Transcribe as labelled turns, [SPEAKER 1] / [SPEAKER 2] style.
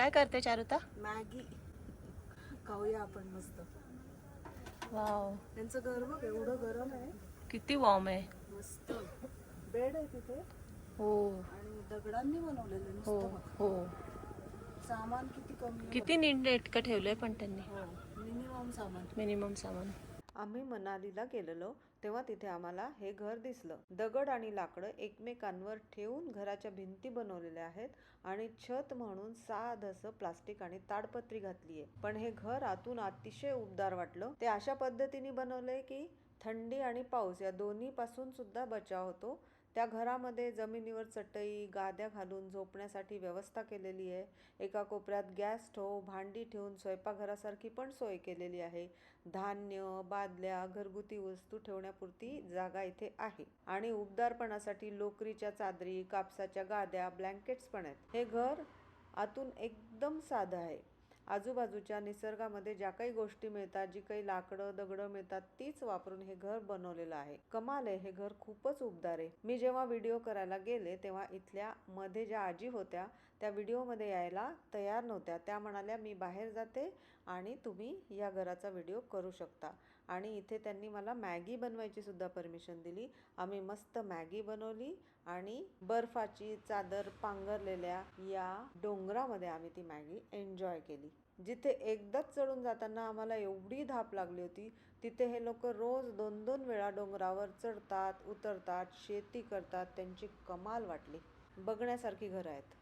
[SPEAKER 1] काय करते चारुता?
[SPEAKER 2] मॅगी. खाऊया आपण मस्त.
[SPEAKER 1] वाव.
[SPEAKER 2] त्यांचं घर बघ एवढं गरम आहे.
[SPEAKER 1] किती वॉर्म आहे.
[SPEAKER 2] मस्त. बेड आहे तिथे.
[SPEAKER 1] हो.
[SPEAKER 2] आणि दगडांनी बनवलेलं
[SPEAKER 1] हो
[SPEAKER 2] नुसतं बघ.
[SPEAKER 1] हो.
[SPEAKER 2] सामान किती कमी
[SPEAKER 1] किती नीट नेटकं ठेवलंय पण त्यांनी.
[SPEAKER 2] बघ. हो मिनिमम सामान.
[SPEAKER 1] मिनिमम सामान.
[SPEAKER 3] आम्ही मनालीला गेलेलो तेव्हा तिथे आम्हाला हे घर दिसलं. दगड आणि लाकडं एकमेकांवर ठेवून घराच्या भिंती बनवलेल्या आहेत आणि छत म्हणून साधंसं प्लास्टिक आणि ताडपत्री घातली आहे पण हे घर आतून अतिशय उबदार वाटलं. ते अशा पद्धतीने बनवलंय की थंडी आणि पाऊस या दोन्हीपासून सुद्धा बचाव होतो. त्या घरामध्ये जमिनीवर चटई गाद्या घालून झोपण्यासाठी व्यवस्था केलेली आहे. एका कोपऱ्यात गॅस ठेव भांडी ठेवून स्वयंपाकघरासारखी पण सोय केलेली आहे. धान्य बादल्या घरगुती वस्तू ठेवण्यापुरती जागा इथे आहे. आणि उबदारपणासाठी लोकरीच्या चादरी कापसाच्या गाद्या ब्लँकेट्स पण आहेत. हे घर आतून एकदम साधं आहे. आजूबाजूच्या निसर्गामध्ये ज्या काही गोष्टी मिळतात जी काही लाकडं दगडं मिळतात तीच वापरून हे घर बनवलेलं आहे. कमाल आहे हे घर खूपच उबदार आहे. मी जेव्हा व्हिडिओ करायला गेले तेव्हा इथल्या मध्ये ज्या आजी होत्या त्या व्हिडिओमध्ये यायला तयार नव्हत्या. त्या म्हणाल्या मी बाहेर जाते आणि तुम्ही या घराचा व्हिडिओ करू शकता. आणि इथे त्यांनी मला मॅगी बनवायची सुद्धा परमिशन दिली. आम्ही मस्त मॅगी बनवली आणि बर्फाची चादर पांघरलेल्या या डोंगरामध्ये आम्ही ती मॅगी एन्जॉय केली. जिथे एकदाच चढून जाताना आम्हाला एवढी धाप लागली होती तिथे हे लोक रोज दोन दोन वेळा डोंगरावर चढतात उतरतात शेती करतात त्यांची कमाल वाटली. बघण्यासारखी घरं आहेत.